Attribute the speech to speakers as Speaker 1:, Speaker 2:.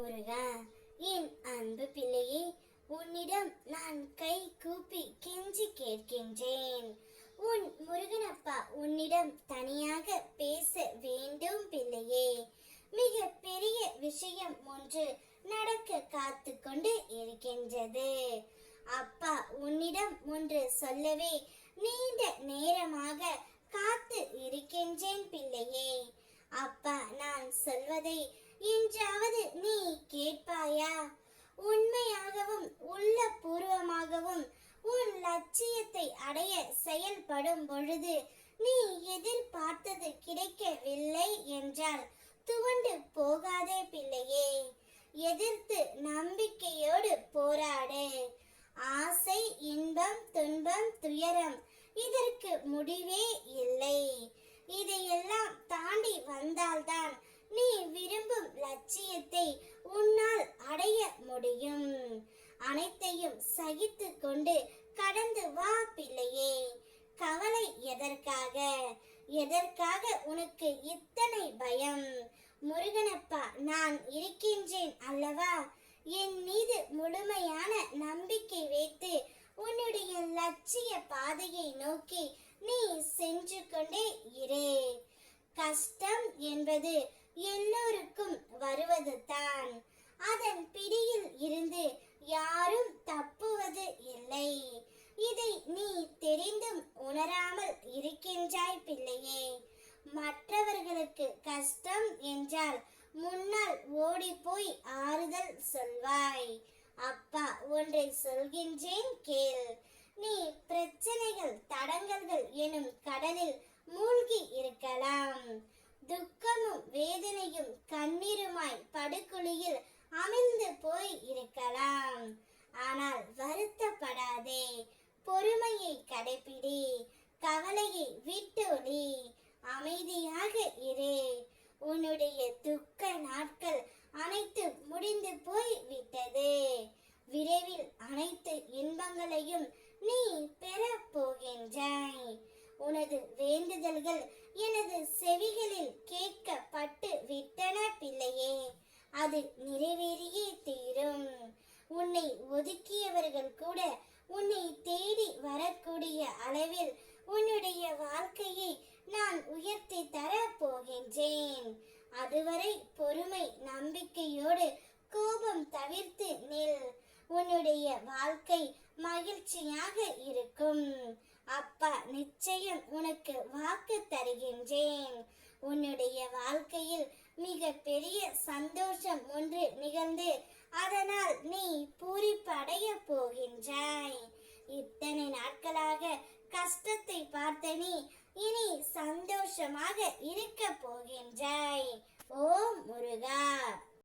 Speaker 1: முருகா என் அன்பு பிள்ளையே உன்னிடம் நான் கை கூப்பி கெஞ்சி கேட்கின்றேன். உன் முருகனப்பா உன்னிடம் தனியாக பேச வேண்டும் பிள்ளையே. மிக பெரிய விஷயம் ஒன்று நடக்க காத்து கொண்டு இருக்கின்றது. அப்பா உன்னிடம் ஒன்று சொல்லவே நீண்ட நேரமாக காத்து இருக்கின்றேன் பிள்ளையே அப்பா நான் சொல்வதை என்றாவது நீ கேட்பாயா உண்மையாகவும் உள்ள பூர்வமாகவும் உன் லட்சியத்தை அடைய செயல்படும் பொழுது நீ எதிர்பார்த்தது கிடைக்கவில்லை என்றால் துவண்டு போகாதே பிள்ளையே எதிர்த்து நம்பிக்கையோடு போராடு. ஆசை இன்பம் துன்பம் துயரம் இதற்கு முடிவே இல்லை. இதையெல்லாம் தாண்டி வந்தால்தான் நீ விரும்பும் லட்சியத்தை உன்னால் அடைய முடியும். அனைத்தையும் சகித்து கொண்டு கடந்து வா பிள்ளையே. கவலை எதற்காக? எதற்காக உனக்கு இத்தனை பயம்? முருகனப்பா நான் இருக்கின்றேன் அல்லவா? என் மீது முழுமையான நம்பிக்கை வைத்து உன்னுடைய லட்சிய பாதையை நோக்கி நீ சென்று கொண்டே இரே. கஷ்டம் என்பது எல்லோருக்கும் வருவது தான் அதன் இருக்கின்றாய் பிள்ளையே மற்றவர்களுக்கு கஷ்டம் என்றால் முன்னால் ஓடி போய் ஆறுதல் சொல்வாய். அப்பா ஒன்றை சொல்கின்றேன் கேள். நீ பிரச்சனைகள் தடங்கல்கள் எனும் கடலில் மூழ்கி இருக்கலாம். துக்கமும் வேதனையும் கண்ணீருமாய் படுகுழியில் அமிழ்ந்து போய் இருக்கலாம். ஆனால் வருத்தப்படாதே பொறுமையை கடைபிடி கவலையை விட்டொழி அமைதியாக இரு. உன்னுடைய துக்க நாட்கள் அனைத்து முடிந்து போய் விட்டது. விரைவில் அனைத்து இன்பங்களையும் நீ பெற போகின்றாய். உனது வேண்டுதல்கள் எனது செவிகளில் கேட்கப்பட்டு விட்டன பிள்ளையே அது நிறைவேறியே தீரும். உன்னை ஒதுக்கி அதுவரை பொறுமை நம்பிக்கையோடு கோபம் தவிர்த்து நில். உன்னுடைய வாழ்க்கை மகிழ்ச்சியாக இருக்கும். அப்பா நிச்சயம் உனக்கு வாக்கு தருகின்றேன். உன்னுடைய வாழ்க்கையில் மிக பெரிய சந்தோஷம் ஒன்று நிகழ்ந்து அதனால் நீ பூரிப்படைய போகின்றாய். இத்தனை நாட்களாக கஷ்டத்தை பார்த்த நீ இனி சந்தோஷமாக இருக்க போகின்றாய். ஓம் முருகா